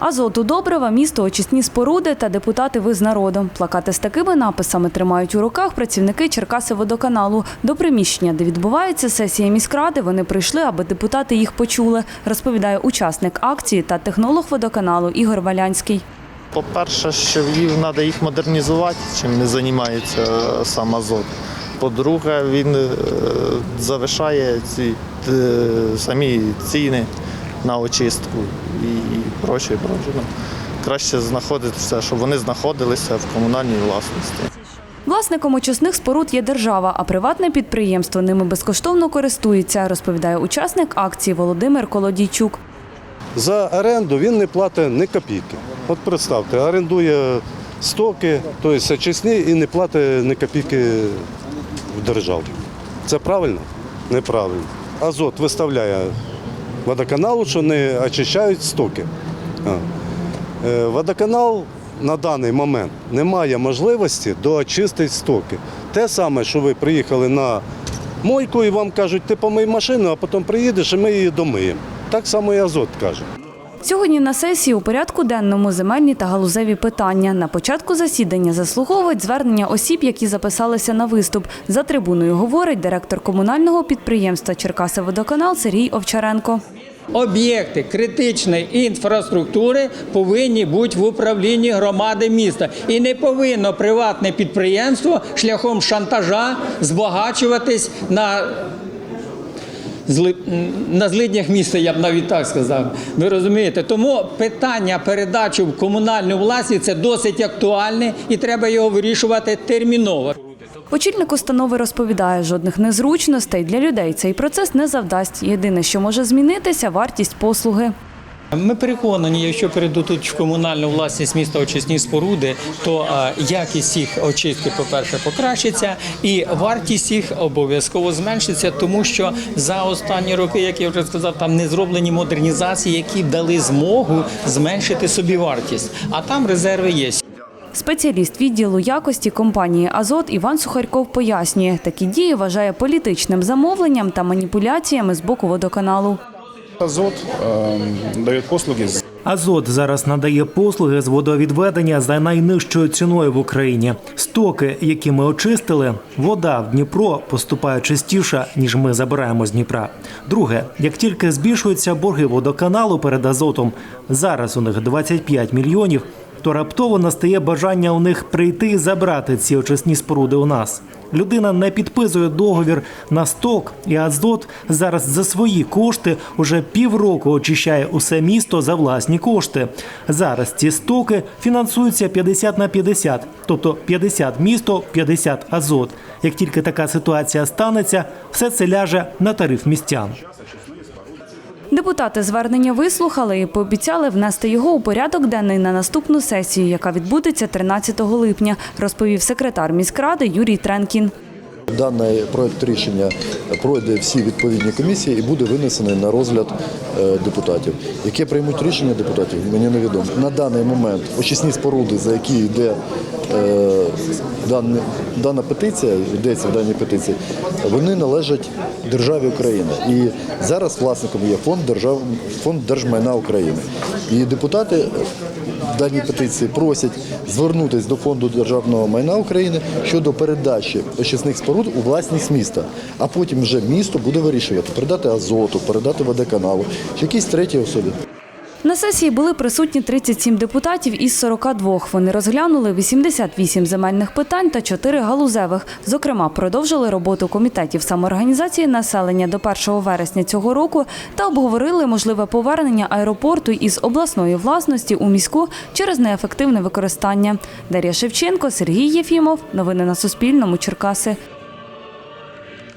Азоту добрива, місто очисні споруди та депутати ви з народом. Плакати з такими написами тримають у руках працівники Черкаси-водоканалу. До приміщення, де відбувається сесія міськради, вони прийшли, аби депутати їх почули, розповідає учасник акції та технолог водоканалу Ігор Валянський. По-перше, що їх треба їх модернізувати, чим не займається е, сам Азот. По-друге, він е, завишає ці е, самі ціни на очистку і проче, проче. Ну, Краще знаходитися, щоб вони знаходилися в комунальній власності. Власником очисних споруд є держава, а приватне підприємство ними безкоштовно користується, розповідає учасник акції Володимир Колодійчук. За оренду він не платить ні копійки. От представте, орендує стоки, тобто очисні, і не платить ні копійки в державу. Це правильно? Неправильно. Азот виставляє водоканалу, що не очищають стоки. Е, Водоканал на даний момент не має можливості доочистити стоки. Те саме, що ви приїхали на мойку і вам кажуть, ти помий машину, а потім приїдеш і ми її домиємо. Так само і азот каже. Сьогодні на сесії у порядку денному земельні та галузеві питання. На початку засідання заслуговують звернення осіб, які записалися на виступ. За трибуною говорить директор комунального підприємства Черкаси-Водоканал Сергій Овчаренко. Об'єкти критичної інфраструктури повинні бути в управлінні громади міста. І не повинно приватне підприємство шляхом шантажа збагачуватись на. На злиднях міста, я б навіть так сказав. Ви розумієте? Тому питання передачі в комунальну власність це досить актуальне і треба його вирішувати терміново. Очільник установи розповідає, жодних незручностей для людей цей процес не завдасть. Єдине, що може змінитися, вартість послуги. Ми переконані, якщо передадуть в комунальну власність міста очисні споруди, то якість їх очистки, по-перше, покращиться, і вартість їх обов'язково зменшиться, тому що за останні роки, як я вже сказав, там не зроблені модернізації, які дали змогу зменшити собі вартість. А там резерви є. Спеціаліст відділу якості компанії Азот Іван Сухарьков пояснює, такі дії вважає політичним замовленням та маніпуляціями з боку водоканалу. Азот э, дає послуги Азот зараз надає послуги з водовідведення за найнижчою ціною в Україні. Стоки, які ми очистили, вода в Дніпро поступає чистіша, ніж ми забираємо з Дніпра. Друге, як тільки збільшуються борги водоканалу перед азотом, зараз у них 25 мільйонів. То раптово настає бажання у них прийти і забрати ці очисні споруди у нас. Людина не підписує договір на сток, і Азот зараз за свої кошти уже півроку очищає усе місто за власні кошти. Зараз ці стоки фінансуються 50 на 50, тобто 50 місто, 50 Азот. Як тільки така ситуація станеться, все це ляже на тариф містян. Депутати звернення вислухали і пообіцяли внести його у порядок денний на наступну сесію, яка відбудеться 13 липня, розповів секретар міськради Юрій Тренкін. Даний проект рішення пройде всі відповідні комісії і буде винесений на розгляд е, депутатів. Яке приймуть рішення депутатів, мені невідомо. На даний момент очисні споруди, за які йде е, дана, петиція, йдеться в даній петиції, вони належать державі України. І зараз власником є фонд фонд держмайна України. І депутати даній петиції просять звернутися до фонду державного майна України щодо передачі очисних споруд у власність міста. А потім вже місто буде вирішувати передати азоту, передати водоканалу чи якісь третій особі. На сесії були присутні 37 депутатів із 42. Вони розглянули 88 земельних питань та 4 галузевих. Зокрема, продовжили роботу комітетів самоорганізації населення до 1 вересня цього року та обговорили можливе повернення аеропорту із обласної власності у міську через неефективне використання. Дар'я Шевченко, Сергій Єфімов. Новини на Суспільному. Черкаси.